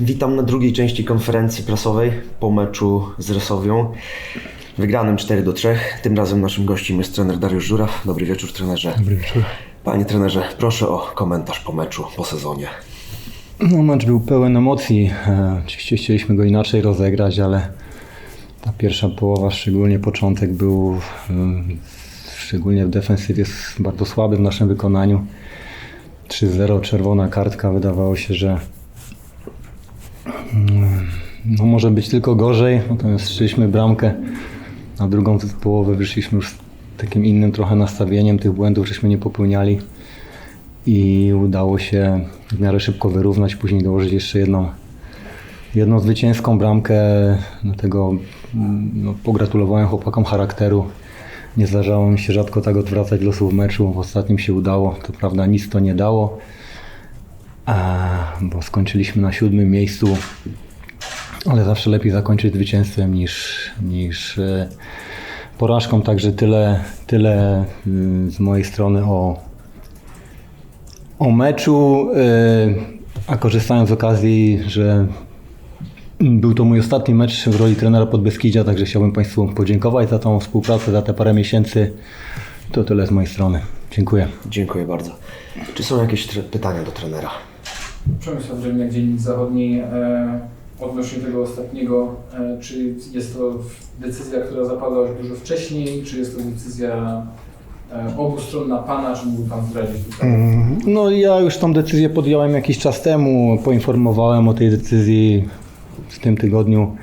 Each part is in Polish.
Witam na drugiej części konferencji prasowej po meczu z Resowią. Wygranym 4 do 3. Tym razem naszym gościem jest trener Dariusz Żura. Dobry wieczór trenerze. Dobry wieczór. Panie trenerze, proszę o komentarz po meczu, po sezonie. No, mecz był pełen emocji. E, oczywiście chcieliśmy go inaczej rozegrać, ale ta pierwsza połowa, szczególnie początek, był szczególnie w defensywie bardzo słaby w naszym wykonaniu. 3-0, czerwona kartka. Wydawało się, że no, może być tylko gorzej. Natomiast strzeliśmy bramkę. Na drugą połowę wyszliśmy już z takim innym trochę nastawieniem. Tych błędów żeśmy nie popełniali i udało się w miarę szybko wyrównać, później dołożyć jeszcze jedną, jedną zwycięską bramkę. Dlatego mm, no, pogratulowałem chłopakom charakteru. Nie zdarzało mi się rzadko tak odwracać losów meczu. W ostatnim się udało. To prawda, nic to nie dało, bo skończyliśmy na siódmym miejscu. Ale zawsze lepiej zakończyć zwycięstwem niż, niż e, porażką. Także tyle, tyle y, z mojej strony o, o meczu, y, a korzystając z okazji, że był to mój ostatni mecz w roli trenera Podbeskidzia, także chciałbym Państwu podziękować za tą współpracę, za te parę miesięcy. To tyle z mojej strony. Dziękuję. Dziękuję bardzo. Czy są jakieś pytania do trenera? Przemysław Drzemniak, Dziennik Zachodni. E, odnośnie tego ostatniego, e, czy jest to decyzja, która zapadła już dużo wcześniej, czy jest to decyzja e, obustronna Pana, czy mógłby Pan zdradzić tutaj? No ja już tą decyzję podjąłem jakiś czas temu. Poinformowałem o tej decyzji w tym tygodniu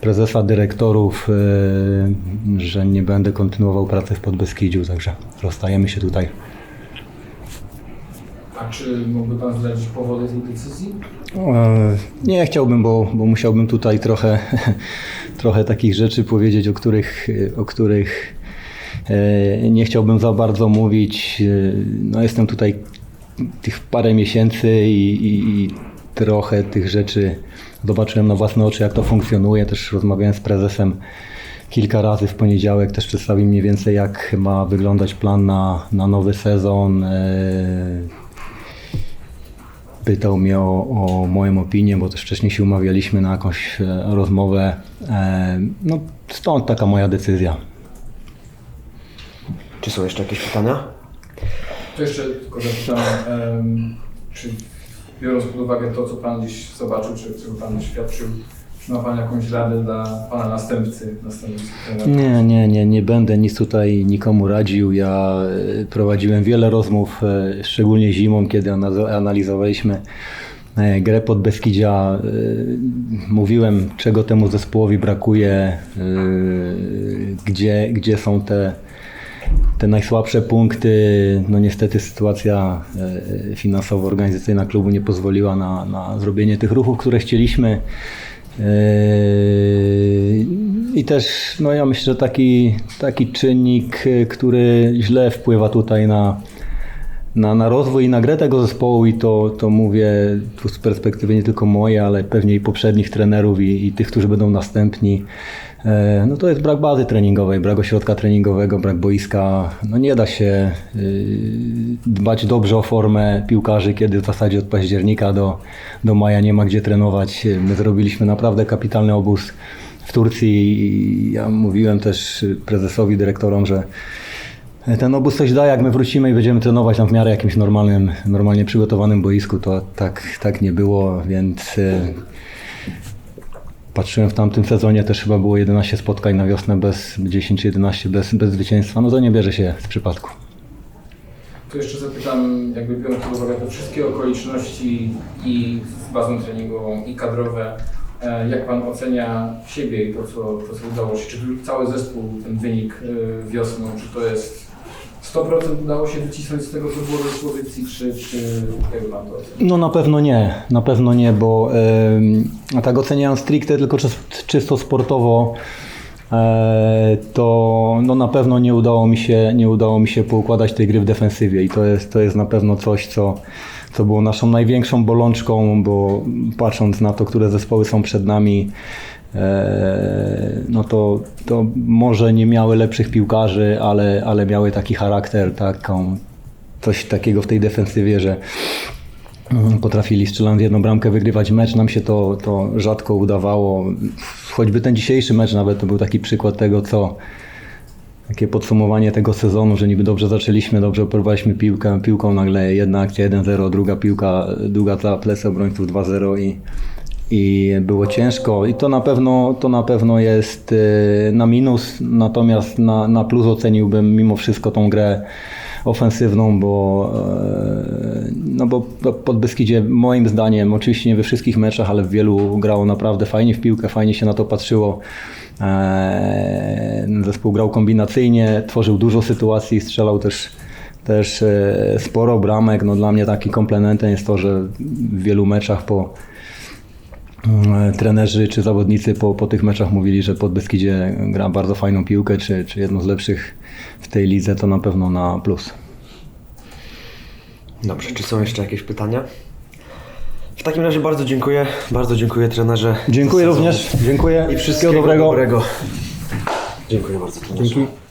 prezesa dyrektorów, że nie będę kontynuował pracy w Podbeskidziu, także rozstajemy się tutaj. A czy mógłby Pan zdradzić powody tej decyzji? E, Nie chciałbym, bo, bo musiałbym tutaj trochę, trochę takich rzeczy powiedzieć, o których, o których e, nie chciałbym za bardzo mówić. E, No, jestem tutaj tych parę miesięcy i, i, i trochę tych rzeczy zobaczyłem na własne oczy, jak to funkcjonuje. Też rozmawiałem z prezesem kilka razy w poniedziałek, też przedstawił mniej więcej, jak ma wyglądać plan na, na nowy sezon. Pytał mnie o, o moją opinię, bo też wcześniej się umawialiśmy na jakąś e, rozmowę. E, No stąd taka moja decyzja. Czy są jeszcze jakieś pytania? To jeszcze tylko zapytam, czy biorąc pod uwagę to, co Pan gdzieś zobaczył, czy czego Pan doświadczył, czy ma Pan jakąś radę dla Pana następcy? Nie, nie, nie, nie będę nic tutaj nikomu radził. Ja e, prowadziłem wiele rozmów, e, szczególnie zimą, kiedy ana- analizowaliśmy e, grę pod Beskidzia. Mówiłem, czego temu zespołowi brakuje, gdzie, gdzie są te, te najsłabsze punkty. No niestety sytuacja finansowo-organizacyjna klubu nie pozwoliła na, na zrobienie tych ruchów, które chcieliśmy. Yy, I też, no ja myślę, że taki, taki czynnik, y, który źle wpływa tutaj na, na, na rozwój i na grę tego zespołu i to, to mówię tu z perspektywy nie tylko mojej, ale pewnie i poprzednich trenerów i, i tych, którzy będą następni. E, No to jest brak bazy treningowej, brak ośrodka treningowego, brak boiska. No nie da się y, dbać dobrze o formę piłkarzy, kiedy w zasadzie od października do, do maja nie ma gdzie trenować. My zrobiliśmy naprawdę kapitalny obóz w Turcji ja mówiłem też prezesowi, dyrektorom, że ten obóz coś da, jak my wrócimy i będziemy trenować tam w miarę jakimś normalnym, normalnie przygotowanym boisku, to tak, tak nie było, więc patrzyłem w tamtym sezonie, też chyba było 11 spotkań na wiosnę bez 10-11 bez, bez zwycięstwa, no to nie bierze się z przypadku. To jeszcze zapytam, jakby biorąc pod uwagę te wszystkie okoliczności i z bazą treningową i kadrowe, e, jak Pan ocenia siebie i to, co, to, co udało się? Czy cały zespół, ten wynik e, wiosną, czy to jest 100% udało się wycisnąć z tego, co było do dyspozycji, czy, czy ocenia? No na pewno nie, na pewno nie, bo a tak oceniając stricte tylko czys- czysto sportowo, e, to no na pewno nie udało mi się, nie udało mi się poukładać tej gry w defensywie i to jest, to jest na pewno coś, co, co było naszą największą bolączką, bo patrząc na to, które zespoły są przed nami, no to, to może nie miały lepszych piłkarzy, ale, ale miały taki charakter, taką, coś takiego w tej defensywie, że mm, potrafili strzelając jedną bramkę wygrywać mecz. Nam się to, to rzadko udawało. Choćby ten dzisiejszy mecz nawet to był taki przykład tego, co takie podsumowanie tego sezonu, że niby dobrze zaczęliśmy, dobrze operowaliśmy piłkę, piłką nagle jedna akcja 1-0, druga piłka długa za plecy obrońców 2-0 i, i było ciężko i to na pewno, to na pewno jest y, na minus, natomiast na, na plus oceniłbym mimo wszystko tą grę ofensywną, bo, e, no bo pod Beskidzie moim zdaniem, oczywiście nie we wszystkich meczach, ale w wielu grało naprawdę fajnie w piłkę, fajnie się na to patrzyło. E, Zespół grał kombinacyjnie, tworzył dużo sytuacji, strzelał też, też e, sporo bramek. No dla mnie taki komplementem jest to, że w wielu meczach po trenerzy czy zawodnicy po, po tych meczach mówili, że pod Beskidzie gra bardzo fajną piłkę, czy, czy jedno z lepszych w tej lidze, to na pewno na plus. Dobrze, czy są jeszcze jakieś pytania? W takim razie bardzo dziękuję. Bardzo dziękuję trenerze. Dziękuję również. Dziękuję. I wszystkiego dobrego. dobrego. Dziękuję bardzo trenerze. Dzięki.